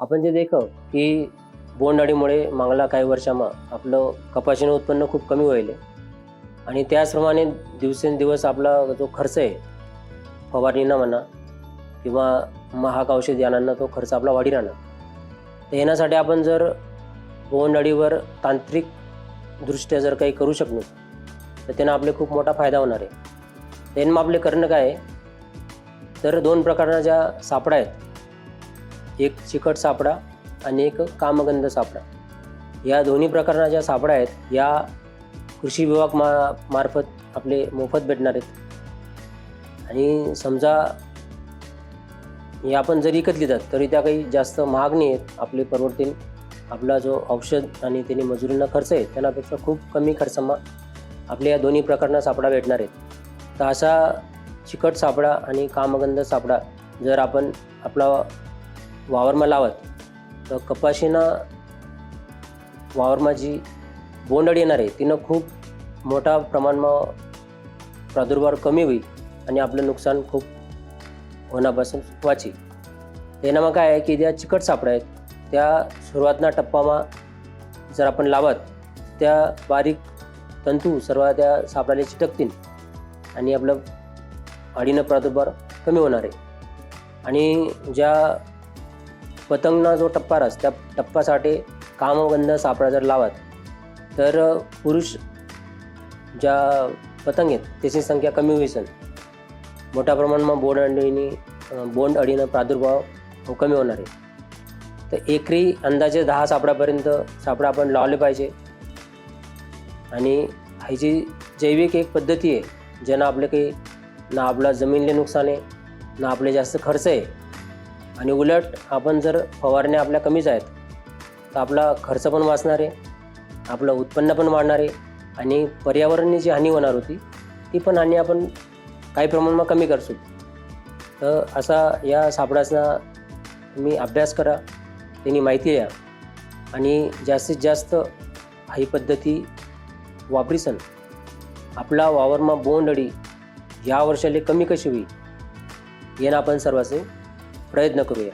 आपण जे देखो की बोंडअळीमुळे मागला काही वर्षामा आपलं कपाशीनं उत्पन्न खूप कमी होईल आणि त्याचप्रमाणे दिवसेंदिवस आपला जो खर्च आहे फवारणीनं म्हणा किंवा महाग औषध यानांना तो खर्च आपला वाढी राहणार तर येण्यासाठी आपण जर बोंडअळीवर तांत्रिक दृष्ट्या जर काही करू शकलो तर त्यांना आपले खूप मोठा फायदा होणार आहे. त्यांना मग आपले करणं काय आहे? तर दोन प्रकारच्या ज्या सापडा आहेत. एक चिकट सापळा आणि एक कामगंध सापळा या दोन्ही प्रकारच्या ज्या सापडा आहेत या कृषी विभाग मा मार्फत आपले मोफत भेटणार आहेत. आणि समजा हे आपण जर विकत घेतात तरी त्या काही जास्त महाग नाही आहेत. आपले परवडतील. आपला जो औषध आणि त्यांनी मजुरींना खर्च आहे त्यांनापेक्षा खूप कमी खर्चामा आपल्या या दोन्ही प्रकारना सापळा भेटणार आहेत. तर असा चिकट सापळा आणि कामगंध सापळा जर आपण आपला वावरमा लावत तर कपाशीना वावरमा जी बोंडअळी येणार आहे तिनं खूप मोठा प्रमाणमा प्रादुर्भाव कमी होईल आणि आपलं नुकसान खूप होण्यापासून वाची त्यानं मग काय आहे की ज्या चिकट सापळा आहेत त्या सुरुवातना टप्पामा जर आपण लावत त्या बारीक तंतू सर्व त्या सापळाला चिटकतील आणि आपलं अडीनं प्रादुर्भाव कमी होणार आहे. आणि ज्या पतंगना जो टप्पा राहस त्या टप्पासाठी कामगंध सापळा जर लावत तर पुरुष ज्या पतंग आहेत त्याची संख्या कमी होईसन मोठ्या प्रमाणात बोंड अळीनी बोंड अळीनं प्रादुर्भाव कमी होणार आहे. तर एकरी अंदाजे दहा सापडापर्यंत सापडा आपण लावले पाहिजे. आणि ही जी जैविक एक पद्धती आहे ज्यानं आपले काही ना आपला जमीनले नुकसान आहे ना आपले जास्त खर्च आहे आणि उलट आपण जर फवारण्या आपल्या कमीच आहेत तर आपला खर्च पण वाचणार आहे आपलं उत्पन्न पण वाढणार आहे आणि पर्यावरणाची जी हानी होणार होती ती पण हानी आपण काही प्रमाणात कमी करतो. तर असा या सापडाचा तुम्ही अभ्यास करा त्यांनी माहिती द्या आणि जास्तीत जास्त ही पद्धती वापरीसन आपला वावरमा बोंडअळी या वर्षाले कमी कशी होईल येणं आपण सर्वांचे प्रयत्न करूया.